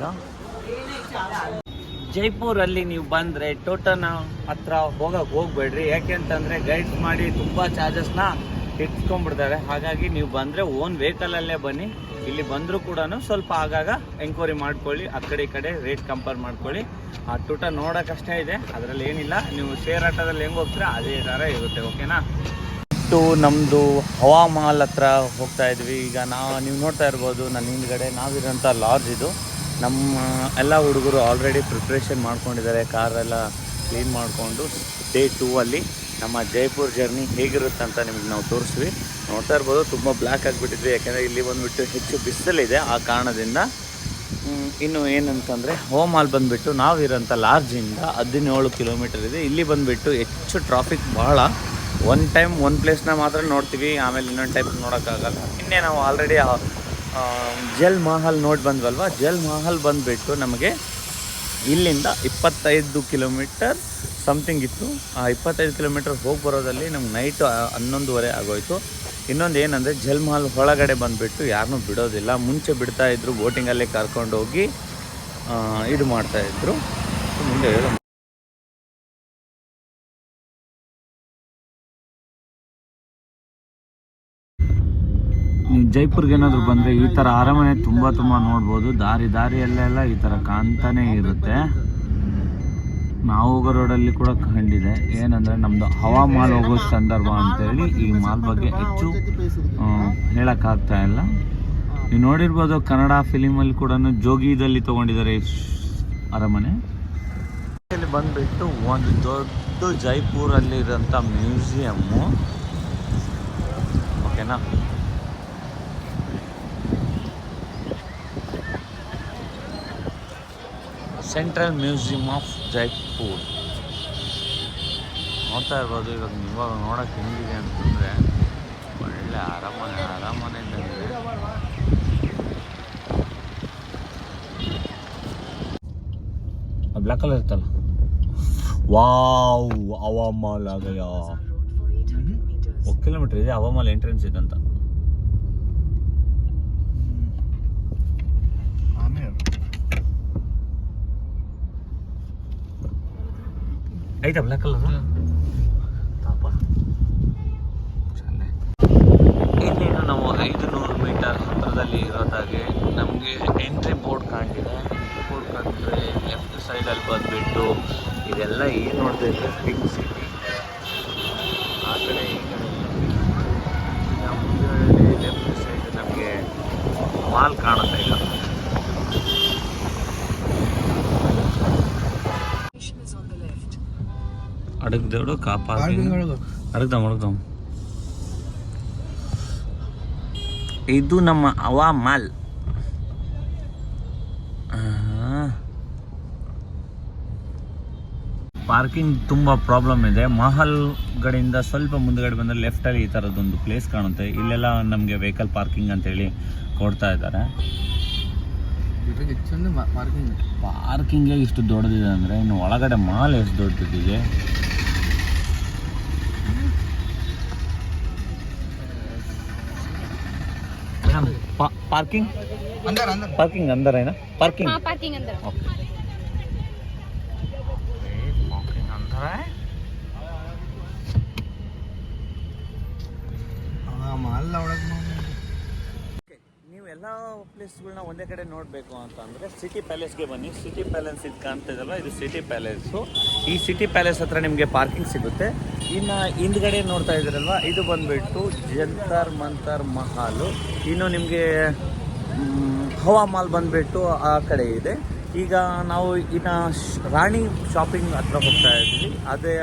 ಈಗ? ಜೈಪುರಲ್ಲಿ ನೀವು ಬಂದರೆ ಟೋಟನ ಹತ್ರ ಹೋಗಕ್ಕೆ ಹೋಗ್ಬೇಡ್ರಿ. ಯಾಕೆ ಅಂತಂದರೆ ಗೈಡ್ಸ್ ಮಾಡಿ ತುಂಬ ಚಾರ್ಜಸ್ನ ಇಟ್ಕೊಂಡ್ಬಿಡ್ತಾರೆ ಹಾಗಾಗಿ ನೀವು ಬಂದರೆ ಓನ್ ವೆಹಿಕಲಲ್ಲೇ ಬನ್ನಿ. ಇಲ್ಲಿ ಬಂದರೂ ಕೂಡ ಸ್ವಲ್ಪ ಆಗಾಗ ಎಂಕ್ವೈರಿ ಮಾಡ್ಕೊಳ್ಳಿ. ಆ ಕಡೆ ಈ ಕಡೆ ರೇಟ್ ಕಂಪೇರ್ ಮಾಡ್ಕೊಳ್ಳಿ. ಆ ಟೋಟ ನೋಡೋಕ್ಕಷ್ಟೇ ಇದೆ. ಅದರಲ್ಲಿ ಏನಿಲ್ಲ. ನೀವು ಶೇರ್ ಆಟೋದಲ್ಲಿ ಹೆಂಗೆ ಹೋಗ್ತೀರಾ ಅದೇ ಥರ ಇರುತ್ತೆ ಓಕೆನಾ ಇಟ್ಟು ನಮ್ಮದು ಹವಾಮಾಲ್ ಹತ್ರ ಹೋಗ್ತಾ ಇದ್ವಿ. ಈಗ ನಾವು ನೀವು ನೋಡ್ತಾ ಇರ್ಬೋದು, ನನ್ನ ಹಿಂದ್ಗಡೆ ನಾವಿರೋಂಥ ಲಾಡ್ಜ್ ಇದು. ನಮ್ಮ ಎಲ್ಲ ಹುಡುಗರು ಆಲ್ರೆಡಿ ಪ್ರಿಪ್ರೇಷನ್ ಮಾಡ್ಕೊಂಡಿದ್ದಾರೆ ಕಾರೆಲ್ಲ ಕ್ಲೀನ್ ಮಾಡಿಕೊಂಡು ಡೇ ಟೂ ಅಲ್ಲಿ ನಮ್ಮ ಜೈಪುರ್ ಜರ್ನಿ ಹೇಗಿರುತ್ತೆ ಅಂತ ನಿಮ್ಗೆ ನಾವು ತೋರಿಸ್ವಿ ನೋಡ್ತಾ ಇರ್ಬೋದು ತುಂಬ ಬ್ಲ್ಯಾಕ್ ಆಗಿಬಿಟ್ಟಿದ್ವಿ ಯಾಕೆಂದರೆ ಇಲ್ಲಿ ಬಂದುಬಿಟ್ಟು ಹೆಚ್ಚು ಬಿಸಿಲಿದೆ ಆ ಕಾರಣದಿಂದ. ಹ್ಮ್, ಇನ್ನು ಏನಂತಂದರೆ ಹೋಮಾಲ್ ಬಂದುಬಿಟ್ಟು ನಾವಿರೋಂಥ ಲಾರ್ಜಿಂದ ಹದಿನೇಳು ಕಿಲೋಮೀಟರ್ ಇದೆ. ಇಲ್ಲಿ ಬಂದುಬಿಟ್ಟು ಹೆಚ್ಚು ಟ್ರಾಫಿಕ್ ಬಹಳ. ಒನ್ ಟೈಮ್ ಒನ್ ಪ್ಲೇಸ್ನ ಮಾತ್ರ ನೋಡ್ತೀವಿ ಆಮೇಲೆ ಇನ್ನೊಂದು ಟೈಪ್ ನೋಡೋಕ್ಕಾಗಲ್ಲ. ಇನ್ನೇ ನಾವು ಆಲ್ರೆಡಿ ಜಲ್ ಮಹಲ್ ನೋಡಿ ಬಂದ್ವಲ್ವ? ಜಲ್ ಮಹಲ್ ಬಂದುಬಿಟ್ಟು ನಮಗೆ ಇಲ್ಲಿಂದ ಇಪ್ಪತ್ತೈದು ಕಿಲೋಮೀಟರ್ ಸಮಥಿಂಗ್ ಇತ್ತು. ಆ ಇಪ್ಪತ್ತೈದು ಕಿಲೋಮೀಟರ್ ಹೋಗಿ ಬರೋದಲ್ಲಿ ನಮ್ಗೆ ನೈಟು ಹನ್ನೊಂದುವರೆ ಆಗೋಯ್ತು. ಇನ್ನೊಂದು ಏನಂದರೆ ಜಲ್ ಮಹಲ್ ಒಳಗಡೆ ಬಂದುಬಿಟ್ಟು ಯಾರನ್ನೂ ಬಿಡೋದಿಲ್ಲ. ಮುಂಚೆ ಬಿಡ್ತಾಯಿದ್ರು ಬೋಟಿಂಗಲ್ಲೇ ಕರ್ಕೊಂಡೋಗಿ ಇದು ಮಾಡ್ತಾಯಿದ್ರು ಮುಂದೆ ಜೈಪುರ್ಗೆ ಏನಾದರೂ ಬಂದರೆ ಈ ಥರ ಅರಮನೆ ತುಂಬ ತುಂಬ ನೋಡ್ಬೋದು. ದಾರಿ ದಾರಿಯಲ್ಲೆಲ್ಲ ಈ ಥರ ಕಾಣ್ತಾನೆ ಇರುತ್ತೆ. ನಾವು ಹೋಗೋ ರೋಡಲ್ಲಿ ಕೂಡ ಕಂಡಿದೆ. ಏನಂದರೆ ನಮ್ಮದು ಹವಾ ಮಾಲ್ ಹೋಗೋ ಸಂದರ್ಭ ಅಂತೇಳಿ ಈ ಮಾಲ್ ಬಗ್ಗೆ ಹೆಚ್ಚು ಹೇಳೋಕ್ಕಾಗ್ತಾ ಇಲ್ಲ. ನೀವು ನೋಡಿರ್ಬೋದು ಕನ್ನಡ ಫಿಲಿಮಲ್ಲಿ ಕೂಡ ಜೋಗಿದಲ್ಲಿ ತೊಗೊಂಡಿದ್ದಾರೆ ಅರಮನೆ. ಬಂದುಬಿಟ್ಟು ಒಂದು ದೊಡ್ಡ ಜೈಪುರಲ್ಲಿರೋಂಥ ಮ್ಯೂಸಿಯಮ್ಮು. ಓಕೆನಾ? ಸೆಂಟ್ರಲ್ ಮ್ಯೂಸಿಯಂ ಆಫ್ ಜೈಪುರ್ ನೋಡ್ತಾ ಇರ್ಬೋದು ಇವಾಗ ಇವಾಗ ನೋಡೋಕೆ ಹೆಂಗಿದೆ ಅಂತಂದರೆ ಒಳ್ಳೆ ಅರಮನೆ ಅರಮನೆ ಇದ್ದಂಗೆ ಬ್ಲ್ಯಾಕ್ ಕಲರ್ ಇರ್ತಲ್ಲ ವಾವ್ ಅವಮಾಲ್ ಆಗಯ್ಯ ಒಂದು ಕಿಲೋಮೀಟ್ರ್ ಇದೆ ಅವಮಾಲ್ ಎಂಟ್ರೆನ್ಸ್ ಇದಂತ ಐತಾ ಬ್ಲ್ಯಾಕ್ ಕಲರ್ ತಾಪ ಇಲ್ಲಿ ನಾವು ಐದು ನೂರು ಮೀಟರ್ ಹತ್ತಿರದಲ್ಲಿ ಇರೋದಾಗೆ ನಮಗೆ ಎಂಟ್ರಿ ಬೋರ್ಡ್ ಕಾಣ್ತಿದೆ ಬೋರ್ಡ್ ಕಂಡ್ರೆ ಲೆಫ್ಟ್ ಸೈಡಲ್ಲಿ ಬಂದುಬಿಟ್ಟು ಇದೆಲ್ಲ ಏನು ನೋಡ್ತಾ ಇದ್ರೆ ಪಿಂಕ್ ಸಿಟಿ ಆ ಕಡೆ ಈ ಕಡೆ ಮುಂದೆ ಲೆಫ್ಟ್ ಸೈಡ್ ನಮಗೆ ಮಾಲ್ ಕಾಣುತ್ತೆ ಕಾಪಾ ಅಡಗ್ದಾಮ್ ಅಡಗ್ದಾಮ್ ಇದು ನಮ್ಮ ಅವಾ ಮಾಲ್ ಪಾರ್ಕಿಂಗ್ ತುಂಬ ಪ್ರಾಬ್ಲಮ್ ಇದೆ. ಮಹಲ್ ಕಡೆಯಿಂದ ಸ್ವಲ್ಪ ಮುಂದಗಡೆ ಬಂದರೆ ಲೆಫ್ಟಲ್ಲಿ ಈ ಥರದ್ದೊಂದು ಪ್ಲೇಸ್ ಕಾಣುತ್ತೆ. ಇಲ್ಲೆಲ್ಲ ನಮಗೆ ವೆಹಿಕಲ್ ಪಾರ್ಕಿಂಗ್ ಅಂತೇಳಿ ಕೊಡ್ತಾ ಇದ್ದಾರೆ. ಪಾರ್ಕಿಂಗ್. ಪಾರ್ಕಿಂಗೇ ಇಷ್ಟು ದೊಡ್ಡದಿದೆ ಅಂದರೆ ಇನ್ನು ಒಳಗಡೆ ಮಾಲ್ ಎಷ್ಟು ದೊಡ್ಡದಿದೆ? पार्किंग अंदर अंदर पार्किंग अंदर है ना पार्किंग हाँ पार्किंग अंदर ओके ಪ್ಲೇಸ್ಗಳನ್ನ ಒಂದೇ ಕಡೆ ನೋಡಬೇಕು ಅಂತಂದರೆ ಸಿಟಿ ಪ್ಯಾಲೇಸ್ಗೆ ಬನ್ನಿ. ಸಿಟಿ ಪ್ಯಾಲೇಸ್ ಇದು ಕಾಣ್ತಾ ಇದಲ್ಲ ಇದು ಸಿಟಿ ಪ್ಯಾಲೇಸು. ಈ ಸಿಟಿ ಪ್ಯಾಲೇಸ್ ಹತ್ರ ನಿಮಗೆ ಪಾರ್ಕಿಂಗ್ ಸಿಗುತ್ತೆ. ಇನ್ನು ಹಿಂದ್ಗಡೆ ನೋಡ್ತಾ ಇದ್ದೀರಲ್ವ, ಇದು ಬಂದುಬಿಟ್ಟು ಜಂತರ್ ಮಂತರ್ ಮಹಾಲು. ಇನ್ನು ನಿಮಗೆ ಹವಾ ಮಾಲ್ ಬಂದುಬಿಟ್ಟು ಆ ಕಡೆ ಇದೆ. ಈಗ ನಾವು ಇನ್ನು ರಾಣಿ ಶಾಪಿಂಗ್ ಹತ್ರ ಹೋಗ್ತಾ ಇದ್ದೀವಿ. ಅದೇ,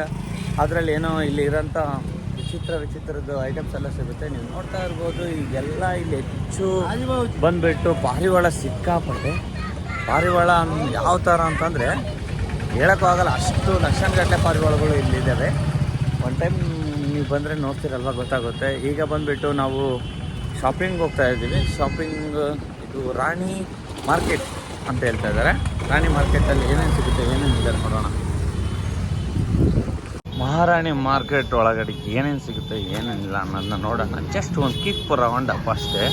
ಅದರಲ್ಲಿ ಏನೋ ಇಲ್ಲಿ ಇರೋಂಥ ವಿಚಿತ್ರ ವಿಚಿತ್ರದ ಐಟಮ್ಸ್ ಎಲ್ಲ ಸಿಗುತ್ತೆ. ನೀವು ನೋಡ್ತಾ ಇರ್ಬೋದು, ಈಗೆಲ್ಲ ಇಲ್ಲಿ ಹೆಚ್ಚು ಬಂದ್ಬಿಟ್ಟು ಪಾರಿವಾಳ ಸಿಕ್ಕಾಪಟ್ಟೆ. ಪಾರಿವಾಳ ಯಾವ ಥರ ಅಂತಂದರೆ ಹೇಳೋಕ್ಕೂ ಆಗಲ್ಲ ಅಷ್ಟು ಲಕ್ಷಾನುಗಟ್ಟಲೆ ಪಾರಿವಾಳಗಳು ಇಲ್ಲಿದ್ದಾವೆ. ಒನ್ ಟೈಮ್ ನೀವು ಬಂದರೆ ನೋಡ್ತೀರಲ್ವ, ಗೊತ್ತಾಗುತ್ತೆ. ಈಗ ಬಂದುಬಿಟ್ಟು ನಾವು ಶಾಪಿಂಗ್ ಹೋಗ್ತಾ ಇದ್ದೀವಿ. ಶಾಪಿಂಗ್ ಇದು ರಾಣಿ ಮಾರ್ಕೆಟ್ ಅಂತ ಹೇಳ್ತಾ ಇದ್ದಾರೆ. ರಾಣಿ ಮಾರ್ಕೆಟಲ್ಲಿ ಏನೇನು ಸಿಗುತ್ತೆ, ಏನೇನು ಇದೆ ನೋಡೋಣ. ಮಹಾರಾಣಿ ಮಾರ್ಕೆಟ್ ಒಳಗಡೆ ಏನೇನು ಸಿಗುತ್ತೆ, ಏನೇನಿಲ್ಲ ಅನ್ನೋದನ್ನ ನೋಡೋಣ. ಜಸ್ಟ್ ಒಂದು ಕಿಕ್ ರೌಂಡ್ ಅಷ್ಟೇ.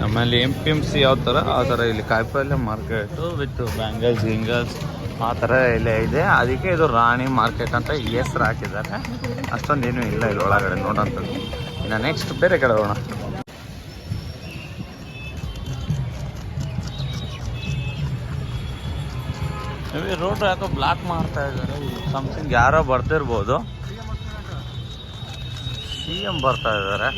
ನಮ್ಮಲ್ಲಿ ಎಂ ಪಿ ಎಂ ಸಿ ಯಾವ ಥರ ಆ ಥರ ಇಲ್ಲಿ ಕಾಯಿಪಲ್ಯ ಮಾರ್ಕೆಟು ವಿತ್ ಬ್ಯಾಂಗಲ್ಸ್ ಗಿಂಗಲ್ಸ್ ಆ ಥರ ಇಲ್ಲ ಇದೆ. ಅದಕ್ಕೆ ಇದು ರಾಣಿ ಮಾರ್ಕೆಟ್ ಅಂತ ಹೆಸ್ರು ಹಾಕಿದ್ದಾರೆ. ಅಷ್ಟೊಂದೇನು ಇಲ್ಲ ಇಲ್ಲಿ ಒಳಗಡೆ ನೋಡೋಂಥದ್ದು. ಇನ್ನು ನೆಕ್ಸ್ಟ್ ಬೇರೆ ಕಡೆ ಹೋಗೋಣ. ರೋಡ್ ಯಾಕೋ ಬ್ಲಾಕ್ ಮಾಡ್ತಾ ಇದ್ದಾರೆ ಸಮಥಿಂಗ್ ಯಾರೋ ಬರ್ತಿರ್ಬೋದು ಸಿ ಎಂ ಬರ್ತಾ ಇದ್ದಾರೆ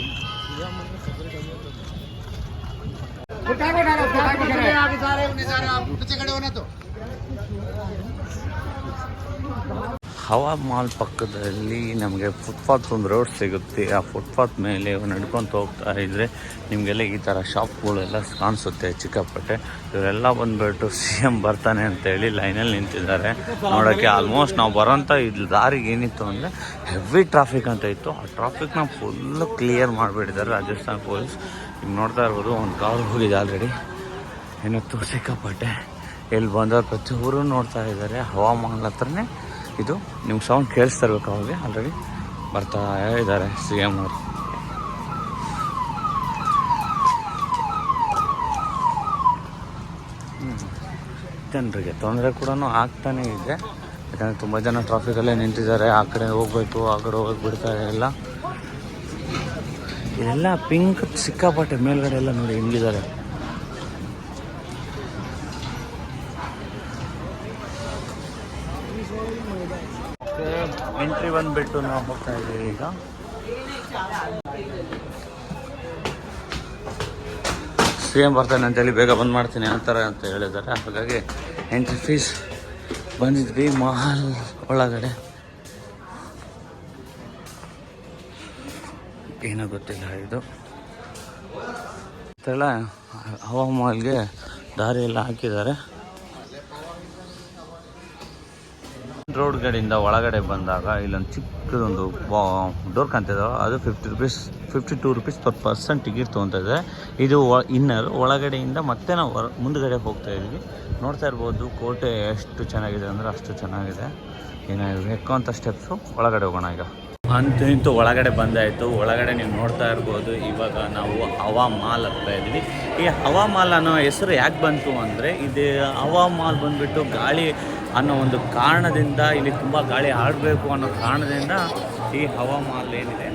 ಹವಾ ಮಾಲ್ ಪಕ್ಕದಲ್ಲಿ ನಮಗೆ ಫುಟ್ಪಾತ್ ಒಂದು ರೋಡ್ ಸಿಗುತ್ತೆ. ಆ ಫುಟ್ಪಾತ್ ಮೇಲೆ ನಡ್ಕೊತ ಹೋಗ್ತಾ ಇದ್ರೆ ನಿಮಗೆಲ್ಲ ಈ ಥರ ಶಾಪ್ಗಳೆಲ್ಲ ಕಾಣಿಸುತ್ತೆ ಚಿಕ್ಕಪಟ್ಟೆ. ಇವರೆಲ್ಲ ಬಂದುಬಿಟ್ಟು ಸಿ ಎಂ ಬರ್ತಾನೆ ಅಂತೇಳಿ ಲೈನಲ್ಲಿ ನಿಂತಿದ್ದಾರೆ. ನೋಡೋಕ್ಕೆ ಆಲ್ಮೋಸ್ಟ್ ನಾವು ಬರೋಂಥ ಇದು ದಾರಿಗೆ ಏನಿತ್ತು ಅಂದರೆ ಹೆವಿ ಟ್ರಾಫಿಕ್ ಅಂತ ಇತ್ತು. ಆ ಟ್ರಾಫಿಕ್ನ ಫುಲ್ಲು ಕ್ಲಿಯರ್ ಮಾಡಿಬಿಟ್ಟಿದ್ದಾರೆ ರಾಜಸ್ಥಾನ್ ಪೊಲೀಸ್ ಈಗ ನೋಡ್ತಾ ಇರ್ಬೋದು, ಒಂದು ಕಾರ್ ಹೋಗಿದೆ ಆಲ್ರೆಡಿ ಏನತ್ತು ಸಿಕ್ಕಾಪಟ್ಟೆ ಇಲ್ಲಿ ಬಂದವ್ರು ಪ್ರತಿಯೊಬ್ಬರು ನೋಡ್ತಾ ಇದ್ದಾರೆ. ಹವಾಮಾನ ಹತ್ರನೇ ಇದು ನಿಮ್ಗೆ ಸೌಂಡ್ ಕೇಳಿಸ್ತಾ ಇರ್ಬೇಕು ಅವಾಗ ಆಲ್ರೆಡಿ ಬರ್ತಾ ಇದ್ದಾರೆ ಸಿ ಎಂ ಅವರು. ಜನರಿಗೆ ತೊಂದರೆ ಕೂಡ ಆಗ್ತಾನೇ ಇದೆ. ಯಾಕಂದರೆ ತುಂಬ ಜನ ಟ್ರಾಫಿಕಲ್ಲೇ ನಿಂತಿದ್ದಾರೆ. ಆ ಕಡೆ ಹೋಗ್ಬೇಕು, ಆ ಕಡೆ ಹೋಗಿ ಬಿಡ್ತಾ ಇಲ್ಲ. ಇಲ್ಲೆಲ್ಲ ಪಿಂಕ್ ಸಿಕ್ಕಾಪಟ್ಟೆ ಮೇಲ್ಗಡೆ ಎಲ್ಲ ನೋಡಿ ಹೆಂಗಿದ್ದಾರೆ. ಎಂಟ್ರಿ ಬಂದ್ಬಿಟ್ಟು ನಾವು ಹೋಗ್ತಾ ಇದ್ದೀವಿ ಈಗ. ಸಿ ಎಂ ಬರ್ತಾನೆ ಅಂತೇಳಿ ಬೇಗ ಬಂದ್ ಮಾಡ್ತೀನಿ ಅಂತಾರೆ ಅಂತ ಹೇಳಿದ್ದಾರೆ. ಹಾಗಾಗಿ ಎಂಟ್ರಿ ಫೀಸ್ ಬಂದಿದ್ವಿ ಮಹಲ್ ಒಳಗಡೆ. ಏನೋ ಗೊತ್ತಿಲ್ಲ ಇದು. ಹವಾಮಾಲ್ಗೆ ದಾರಿ ಎಲ್ಲ ಹಾಕಿದ್ದಾರೆ. ರೋಡ್ ಕಡೆಯಿಂದ ಒಳಗಡೆ ಬಂದಾಗ ಇಲ್ಲೊಂದು ಚಿಕ್ಕದೊಂದು ಡೋರ್ ಕಾಣ್ತಿದ್ದಾವೆ ಅದು fifty rupees fifty two rupees per person ticket ತೊಗೊತಾ ಇದೆ ಇನ್ನರ್ ಒಳಗಡೆಯಿಂದ ಮತ್ತೆ ನಾವು ಮುಂದ್ಗಡೆ ಹೋಗ್ತಾ ಇದ್ವಿ. ನೋಡ್ತಾ ಇರ್ಬೋದು ಕೋಟೆ ಎಷ್ಟು ಚೆನ್ನಾಗಿದೆ ಅಂದರೆ ಅಷ್ಟು ಚೆನ್ನಾಗಿದೆ. ಏನಾಗಿದೆ ಹೆಕ್ಕುವಂಥ ಸ್ಟೆಪ್ಸು ಒಳಗಡೆ ಹೋಗೋಣ ಈಗ. ಅಂತೂ ಇಂತೂ ಒಳಗಡೆ ಬಂದಾಯಿತು. ಒಳಗಡೆ ನೀವು ನೋಡ್ತಾ ಇರ್ಬೋದು, ಇವಾಗ ನಾವು ಹವಾ ಮಾಲ್ ಇದ್ವಿ ಈ ಹವಾ ಮಾಲ್ ಅನ್ನೋ ಹೆಸರು ಯಾಕೆ ಬಂತು ಅಂದರೆ, ಇದು ಹವಾ ಮಾಲ್ ಬಂದುಬಿಟ್ಟು ಗಾಳಿ ಅನ್ನೋ ಒಂದು ಕಾರಣದಿಂದ ಇಲ್ಲಿ ತುಂಬ ಗಾಳಿ ಆಡಬೇಕು ಅನ್ನೋ ಕಾರಣದಿಂದ ಈ ಹವಾ ಮಾಲ್ ಏನಿದೆ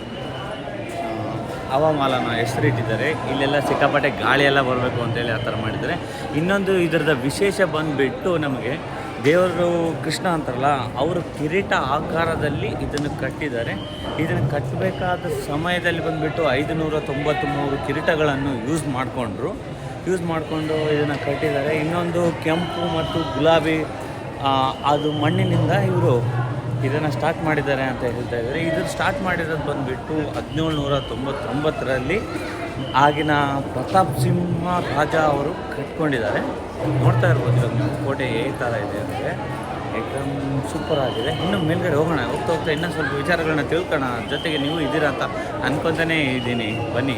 ಹವಾಮಾಲ ಹೆಸರಿಟ್ಟಿದ್ದಾರೆ ಇಲ್ಲೆಲ್ಲ ಸಿಕ್ಕಾಪಟ್ಟೆ ಗಾಳಿ ಎಲ್ಲ ಬರಬೇಕು ಅಂತೇಳಿ ಆ ಥರ ಮಾಡಿದ್ದಾರೆ. ಇನ್ನೊಂದು ಇದರದ ವಿಶೇಷ ಬಂದುಬಿಟ್ಟು ನಮಗೆ ದೇವರು ಕೃಷ್ಣ ಅಂತಾರಲ್ಲ, ಅವರು ಕಿರೀಟ ಆಕಾರದಲ್ಲಿ ಇದನ್ನು ಕಟ್ಟಿದ್ದಾರೆ. ಇದನ್ನು ಕಟ್ಟಬೇಕಾದ ಸಮಯದಲ್ಲಿ ಬಂದುಬಿಟ್ಟು ಐದುನೂರ ತೊಂಬತ್ತ್ಮೂರು ಕಿರೀಟಗಳನ್ನು ಯೂಸ್ ಮಾಡಿಕೊಂಡ್ರು. ಯೂಸ್ ಮಾಡಿಕೊಂಡು ಇದನ್ನು ಕಟ್ಟಿದ್ದಾರೆ. ಇನ್ನೊಂದು ಕೆಂಪು ಮತ್ತು ಗುಲಾಬಿ ಅದು ಮಣ್ಣಿನಿಂದ ಇವರು ಇದನ್ನು ಸ್ಟಾರ್ಟ್ ಮಾಡಿದ್ದಾರೆ ಅಂತ ಹೇಳ್ತಾ ಇದ್ದಾರೆ. ಇದನ್ನು ಸ್ಟಾರ್ಟ್ ಮಾಡಿರೋದು ಬಂದುಬಿಟ್ಟು ಹದಿನೇಳು ನೂರ ತೊಂಬತ್ತೊಂಬತ್ತರಲ್ಲಿ ಆಗಿನ ಪ್ರತಾಪ್ ಸಿಂಹ ರಾಜ ಅವರು ಕಟ್ಕೊಂಡಿದ್ದಾರೆ. ನೋಡ್ತಾ ಇರ್ಬೋದು ಇವಾಗ ಕೋಟೆ ಏ ಥರ ಇದೆ ಅಂದರೆ ಏಕದಮ್ ಸೂಪರ್ ಆಗಿದೆ. ಇನ್ನು ಮೇಲ್ಗಡೆ ಹೋಗೋಣ, ಹೋಗ್ತಾ ಹೋಗ್ತಾ ಇನ್ನೂ ಸ್ವಲ್ಪ ವಿಚಾರಗಳನ್ನ ತಿಳ್ಕೋಣ ಜೊತೆಗೆ ನೀವು ಇದ್ದೀರಾ ಅಂತ ಅನ್ಕೊತಾನೇ ಇದ್ದೀನಿ. ಬನ್ನಿ.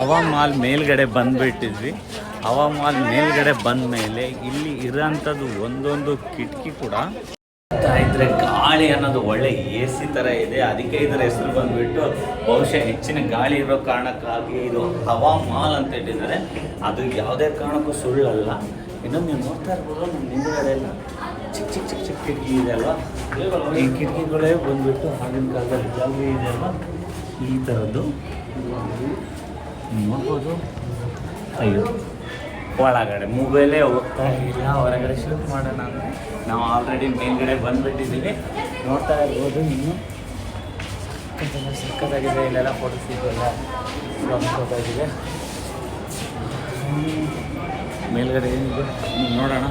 ಹವಾ ಮಾಲ್ ಮೇಲ್ಗಡೆ ಬಂದ್ಬಿಟ್ಟಿದ್ವಿ. ಹವಾ ಮಾಲ್ ಮೇಲ್ಗಡೆ ಬಂದ ಮೇಲೆ ಇಲ್ಲಿ ಇರೋಂಥದ್ದು ಒಂದೊಂದು ಕಿಟಕಿ ಕೂಡ ಇದ್ರೆ ಗಾಳಿ ಅನ್ನೋದು ಒಳ್ಳೆ ಎ ಸಿ ಥರ ಇದೆ. ಅದಕ್ಕೆ ಇದರ ಹೆಸರು ಬಂದ್ಬಿಟ್ಟು ಬಹುಶಃ ಹೆಚ್ಚಿನ ಗಾಳಿ ಇರೋ ಕಾರಣಕ್ಕಾಗಿ ಇದು ಹವಾ ಮಾಲ್ ಅಂತ ಇಟ್ಟಿದ್ದಾರೆ ಅದು ಯಾವುದೇ ಕಾರಣಕ್ಕೂ ಸುಳ್ಳಲ್ಲ. ಇನ್ನೊಂದು ನೀವು ನೋಡ್ತಾ ಇರ್ಬೋದು, ನಮ್ಮ ಎಲ್ಲ ಚಿಕ್ಕ ಚಿಕ್ಕ ಚಿಕ್ಕ ಚಿಕ್ಕ ಕಿಟಕಿ ಇದೆ ಅಲ್ವಾ? ಈ ಕಿಟಕಿಗಳೇ ಬಂದ್ಬಿಟ್ಟು ಆಗಿನ ಕಾಲದಲ್ಲಿ ಜಾಲಿ ಇದೆ ಅಲ್ವಾ? ಈ ಥರದ್ದು ನೋಡ್ಬೋದು. ಅಯ್ಯೋ, ಒಳಗಡೆ ಮೊಬೈಲೇ ಹೋಗ್ತಾ ಇಲ್ಲ. ಹೊರಗಡೆ ಶೂಟ್ ಮಾಡೋಣ ಅಂದರೆ ನಾವು ಆಲ್ರೆಡಿ ಮೇಲ್ಗಡೆ ಬಂದ್ಬಿಟ್ಟಿದ್ದೀವಿ. ನೋಡ್ತಾ ಇರ್ಬೋದು ಇನ್ನು ಸಿಕ್ಕದಾಗಿದೆ ಇಲ್ಲೆಲ್ಲ ಫೋಟೋ ಶೂಟ್ ಎಲ್ಲ ಸಖತ್ತಾಗಿದೆ ಹ್ಮ್. ಮೇಲ್ಗಡೆ ಏನಿದೆ? ನೋಡೋಣ.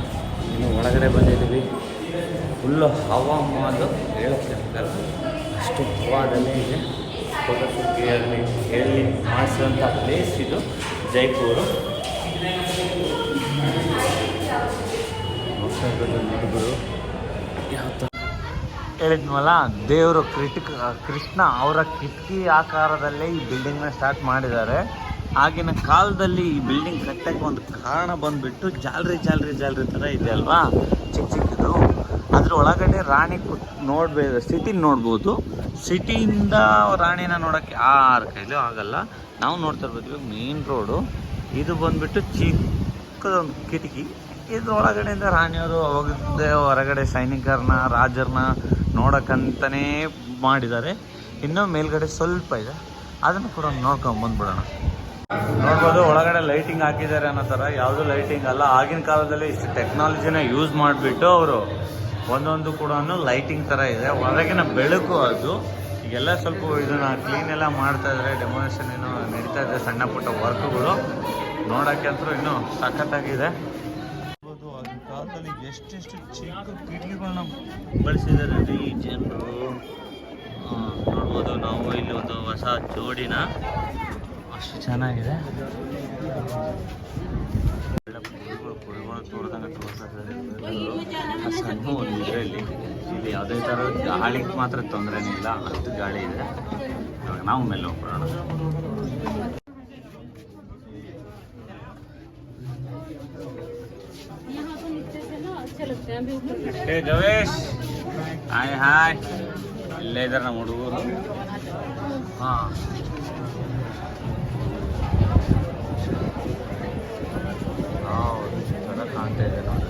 ಇನ್ನು ಒಳಗಡೆ ಬಂದಿದ್ದೀವಿ. ಫುಲ್ಲು ಹವಾಮಾನ ಹೇಳಕ್ಕೆ ಆಗಲ್ಲ ಅಷ್ಟು ಹವಾದಲ್ಲೇ ಇದೆ. ಫೋಟೋ ಶೂಟ್ಗೆ ಹೇಳಿ ಹೇಳಿ ಮಾಡಿಸಿದಂಥ ಪ್ಲೇಸ್ ಇದು, ಜೈಪುರು. ಹೇಳಿದ್ವಲ್ಲ ದೇವರು ಕ್ರಿಟಿಕ್ ಕೃಷ್ಣ ಅವರ ಕಿಟಕಿ ಆಕಾರದಲ್ಲೇ ಈ ಬಿಲ್ಡಿಂಗ್ನ ಸ್ಟಾರ್ಟ್ ಮಾಡಿದ್ದಾರೆ. ಆಗಿನ ಕಾಲದಲ್ಲಿ ಈ ಬಿಲ್ಡಿಂಗ್ ಕಟ್ಟಕ್ಕೆ ಒಂದು ಕಾರಣ ಬಂದ್ಬಿಟ್ಟು ಜಾಲ್ರಿ ಜಾಲ್ರಿ ಜಾಲ್ರಿ ಥರ ಇದೆ ಅಲ್ವಾ? ಚಿಕ್ಕ ಚಿಕ್ಕದು. ಅದ್ರ ಒಳಗಡೆ ರಾಣಿ ಕುತ್ ನೋಡ್ಬೋದು ಸಿಟಿ ನೋಡ್ಬೋದು. ಸಿಟಿಯಿಂದ ರಾಣಿನ ನೋಡೋಕ್ಕೆ ಯಾರ ಕೈಲೂ ಆಗಲ್ಲ. ನಾವು ನೋಡ್ತಾ ಇರ್ಬೋದು ಮೇನ್ ರೋಡು ಇದು ಬಂದ್ಬಿಟ್ಟು ಚಿಕ್ಕದೊಂದು ಕಿಟಕಿ. ಇದ್ರ ಒಳಗಡೆಯಿಂದ ರಾಣಿಯವರು ಹೋಗಿದ್ದೆ ಹೊರಗಡೆ ಸೈನಿಕರನ್ನ, ರಾಜರನ್ನ ನೋಡಕ್ಕಂತನೇ ಮಾಡಿದ್ದಾರೆ. ಇನ್ನೂ ಮೇಲ್ಗಡೆ ಸ್ವಲ್ಪ ಇದೆ. ಅದನ್ನು ಕೂಡ ನೋಡ್ಕೊಂಡು ಬಂದ್ಬಿಡೋಣ. ನೋಡ್ಬೋದು, ಒಳಗಡೆ ಲೈಟಿಂಗ್ ಹಾಕಿದ್ದಾರೆ ಅನ್ನೋ ಥರ. ಯಾವುದು ಲೈಟಿಂಗ್ ಅಲ್ಲ. ಆಗಿನ ಕಾಲದಲ್ಲಿ ಇಷ್ಟು ಟೆಕ್ನಾಲಜಿನ ಯೂಸ್ ಮಾಡಿಬಿಟ್ಟು ಅವರು ಒಂದೊಂದು ಕೂಡ ಲೈಟಿಂಗ್ ಥರ ಇದೆ. ಹೊರಗಿನ ಬೆಳಕು ಅದು. ಈಗೆಲ್ಲ ಸ್ವಲ್ಪ ಇದನ್ನ ಕ್ಲೀನ್ ಎಲ್ಲ ಮಾಡ್ತಾ ಇದ್ದಾರೆ. ಡೆಮೋನೇಷನ್ ಏನೋ ನಡೀತಾ ಇದೆ. ಸಣ್ಣ ಪುಟ್ಟ ವರ್ಕ್ಗಳು ನೋಡೋಕ್ಕೆ ಅಂತೂ ಇನ್ನೂ ಸಖತ್ತಾಗಿದೆ. ಎಷ್ಟೆಷ್ಟು ಚಿಕ್ಕ ಕಿಡ್ಲಿಗಳನ್ನ ಬಳಸಿದ್ದಾರೆ ಈ ಜನರು. ನೋಡ್ಬೋದು ನಾವು ಇಲ್ಲಿ ಒಂದು ಹೊಸ ಜೋಡಿನ. ಅಷ್ಟು ಚೆನ್ನಾಗಿದೆ. ಇಲ್ಲಿ. ಯಾವುದೇ ಥರ ಗಾಳಿಗೆ ಮಾತ್ರ ತೊಂದರೆ ಇಲ್ಲ. ಅಷ್ಟು ಗಾಳಿ ಇದೆ. ನಾವು ಮೇಲೆ ಹೋಗ್ಬಿಡೋಣ ಹೇ ಜವೇಶ್. Hi hi. ಇಲ್ಲೇ ಇದಾರೆ ನಮ್ಮ ಹುಡುಗರು. ಹಾಂ. ಕಾಣ್ತಾ ಇದೆ ನೋಡಿ.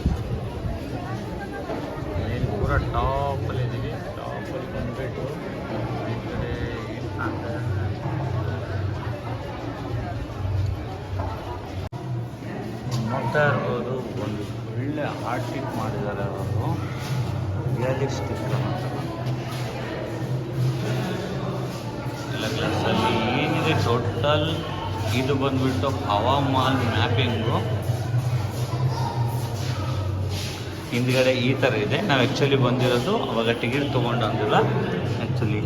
ಏನು ಪೂರ ಟಾಪಲ್ಲಿ ಇದ್ದೀವಿ ಟಾಪಲ್ಲಿ ಬಂದ್ಬಿಟ್ಟು ಇರ್ಬೋದು ಒಂದು ಒಳ್ಳೆ ಆರ್ಟಿಕ್ ಮಾಡಿದ್ದಾರೆ ಅವರು. ರಿಯಲಿಸ್ಟಿಕ್ ಎಲ್ಲ ಗ್ಲಾಸಲ್ಲಿ ಏನಿದೆ? ಟೋಟಲ್ ಇದು ಬಂದುಬಿಟ್ಟು ಹವಾಮಾನ್ ಮ್ಯಾಪಿಂಗು ಹಿಂದ್ಗಡೆ ಈ ಥರ ಇದೆ. ನಾವು ಆ್ಯಕ್ಚುಲಿ ಬಂದಿರೋದು ಅವಾಗ ಟಿಕೆಟ್ ತೊಗೊಂಡು ಅಂದಿಲ್ಲ ಆ್ಯಕ್ಚುಲಿ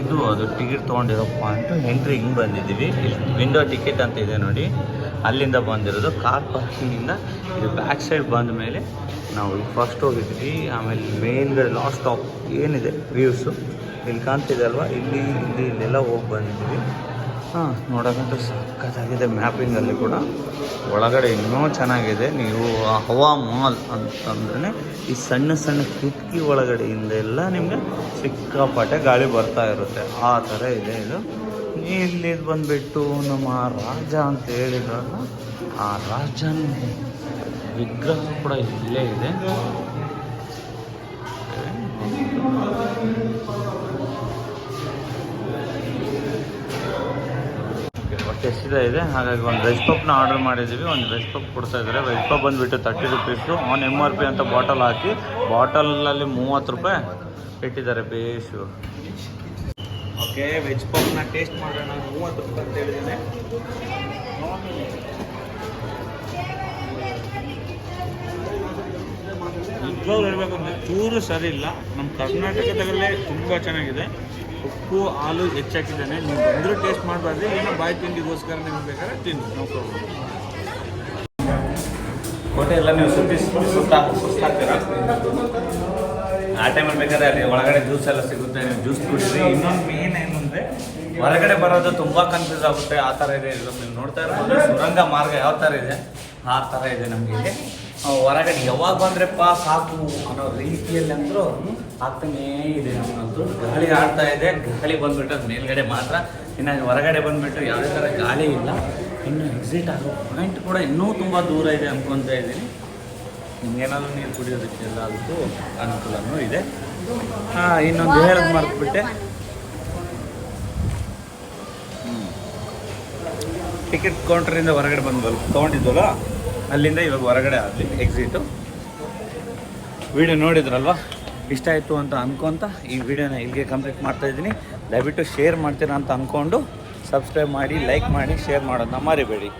ಇದು ಅದು ಟಿಕೆಟ್ ತೊಗೊಂಡಿರೋ ಪಾಯಿಂಟು ಎಂಟ್ರಿ ಹಿಂಗೆ ಬಂದಿದ್ದೀವಿ. ವಿಂಡೋ ಟಿಕೆಟ್ ಅಂತ ಇದೆ ನೋಡಿ. ಅಲ್ಲಿಂದ ಬಂದಿರೋದು ಕಾರ್ ಪಾರ್ಕಿಂಗಿಂದ ಇದು ಬ್ಯಾಕ್ ಸೈಡ್ ಬಂದ ಮೇಲೆ ನಾವು ಫಸ್ಟ್ ಹೋಗಿದ್ವಿ. ಆಮೇಲೆ ಮೇಲ್ಗಡೆ ಲಾಸ್ಟ್ ಸ್ಟಾಪ್ ಏನಿದೆ? ವ್ಯೂಸು ಇಲ್ಲಿ ಕಾಣ್ತಿದೆ ಅಲ್ವಾ? ಇಲ್ಲಿ ಇಲ್ಲಿ ಇಲ್ಲೆಲ್ಲ ಹೋಗಿ ಬಂದಿದ್ದೀವಿ. ಹಾಂ ನೋಡೋಕ್ಕಂತೂ ಸಖತ್ತಾಗಿದೆ. ಮ್ಯಾಪಿಂಗಲ್ಲಿ ಕೂಡ. ಒಳಗಡೆ ಇನ್ನೂ ಚೆನ್ನಾಗಿದೆ. ನೀವು ಹವಾ ಮಾಲ್ ಅಂತಂದ್ರೆ ಈ ಸಣ್ಣ ಸಣ್ಣ ಕಿಟಕಿ ಒಳಗಡೆಯಿಂದ ಎಲ್ಲ ನಿಮಗೆ ಸಿಕ್ಕಾಪಟ್ಟೆ ಗಾಳಿ ಬರ್ತಾ ಇರುತ್ತೆ. ಆ ಥರ ಇದೆ ಇದು. ಇಲ್ಲಿ ಬಂದುಬಿಟ್ಟು ನಮ್ಮ ರಾಜ ಅಂತ ಹೇಳಿದ್ರಲ್ಲ, ಆ ರಾಜನ ವಿಗ್ರಹ ಕೂಡ ಇಲ್ಲೇ ಇದೆ. ಎಷ್ಟಿದೆ ಇದೆ ಹಾಗಾಗಿ ಒಂದು ವೆಜ್ ಪಪ್ನ ಆರ್ಡರ್ ಮಾಡಿದ್ದೀವಿ ಒಂದು ವೆಜ್ ಪಪ್ ಕೊಡ್ತಾ ಇದ್ದಾರೆ. ವೆಜ್ ಪಪ್ ಬಂದುಬಿಟ್ಟು thirty rupees on M R P ಅಂತ ಬಾಟಲ್ ಹಾಕಿ ಬಾಟಲಲ್ಲಿ ಮೂವತ್ತು ರೂಪಾಯಿ ಇಟ್ಟಿದ್ದಾರೆ ಬೇಸು ಓಕೆ ವೆಜ್ ಪಪ್ನ ಟೇಸ್ಟ್ ಮಾಡೋಣ. ಮೂವತ್ತು ರೂಪಾಯಿ ಅಂತ ಹೇಳಿದ್ದೇನೆ. ನಿಜವಾಗ್ಲೂ ಹೇಳ್ಬೇಕಂದ್ರೆ ಚೂರು ಸರಿ ಇಲ್ಲ. ನಮ್ಮ ಕರ್ನಾಟಕದಲ್ಲೇ ತುಂಬ ಚೆನ್ನಾಗಿದೆ. ಉಪ್ಪು, ಹಾಲು ಹೆಚ್ಚಾಕಿದ್ದಾನೆ. ನೀವು ಬಂದರೂ ಟೇಸ್ಟ್ ಮಾಡಬಾರ್ದು. ಏನೋ ಬಾಯಿ ತಿಂಡಿಗೋಸ್ಕರ ನಿಮ್ಗೆ ಬೇಕಾದ್ರೆ ತಿನ್ನಿ. ನೋ ಪ್ರಾಬ್ಲಮ್ ಕೋಟೆ ಎಲ್ಲ ನೀವು ಸುತ್ತಿ ಸುತ್ತ ಆ ಟೈಮಲ್ಲಿ ಬೇಕಾದ್ರೆ ಅಲ್ಲಿ ಒಳಗಡೆ ಜ್ಯೂಸ್ ಎಲ್ಲ ಸಿಗುತ್ತೆ. ನೀವು ಜ್ಯೂಸ್ ಕುಡಿದ್ರಿ ಇನ್ನೊಂದು ಮೇನ್ ಏನು ಅಂದರೆ ಹೊರಗಡೆ ಬರೋದು ತುಂಬ ಕನ್ಫ್ಯೂಸ್ ಆಗುತ್ತೆ. ಆ ಥರ ಇದೆ. ನೀವು ನೋಡ್ತಾ ಇರ್ಬೋದು. ಸುರಂಗ ಮಾರ್ಗ ಯಾವ ಥರ ಇದೆ? ಆ ಥರ ಇದೆ ನಮಗೆ ಹೊರಗಡೆ ಯಾವಾಗ ಬಂದ್ರಪ್ಪ ಸಾಕು ಅನ್ನೋ ರೀತಿಯಲ್ಲಿ ಅಂದರೂ ಆಗ್ತಾನೇ ಇದೆ. ಅನ್ನೋದು ಗಾಳಿ ಆಡ್ತಾ ಇದೆ. ಗಾಳಿ ಬಂದ್ಬಿಟ್ಟು ಅದು ಮೇಲ್ಗಡೆ ಮಾತ್ರ. ಇನ್ನು ಹೊರಗಡೆ ಬಂದ್ಬಿಟ್ಟು ಯಾವುದೇ ಥರ ಗಾಳಿ ಇಲ್ಲ. ಇನ್ನು ಎಕ್ಸಿಟ್ ಆಗೋ ಪಾಯಿಂಟ್ ಕೂಡ ಇನ್ನೂ ತುಂಬ ದೂರ ಇದೆ ಅನ್ಕೊತಾ ಇದ್ದೀನಿ. ನಿಮ್ಗೇನಾದ್ರು ನೀರು ಕುಡಿಯೋದಕ್ಕೆಲ್ಲ ಅದಕ್ಕೂ ಅನುಕೂಲನೂ ಇದೆ. ಹಾಂ ಇನ್ನೊಂದು ಹೇಳೋದು ಮರ್ತ್ಬಿಟ್ಟೆ. ಟಿಕೆಟ್ ಕೌಂಟ್ರಿಂದ ಹೊರಗಡೆ ಬಂದ್ವಲ್ಲ ತೊಗೊಂಡಿದ್ವಲ್ಲ ಅಲ್ಲಿಂದ ಇವಾಗ ಹೊರಗಡೆ ಆಗಲಿ ಎಕ್ಸಿಟು ವಿಡಿಯೋ ನೋಡಿದ್ರಲ್ವಾ? ಇಷ್ಟ ಆಯಿತು ಅಂತ ಅನ್ಕೊಂತ ಈ ವಿಡಿಯೋನ ಇಲ್ಲಿಗೆ ಕಂಪ್ಲೀಟ್ ಮಾಡ್ತಾ ಇದ್ದೀನಿ. ದಯವಿಟ್ಟು ಶೇರ್ ಮಾಡ್ತೀರಾ ಅಂತ ಅಂದ್ಕೊಂಡು ಸಬ್ಸ್ಕ್ರೈಬ್ ಮಾಡಿ ಲೈಕ್ ಮಾಡಿ ಶೇರ್ ಮಾಡೋದನ್ನ ಮರಿಬೇಡಿ.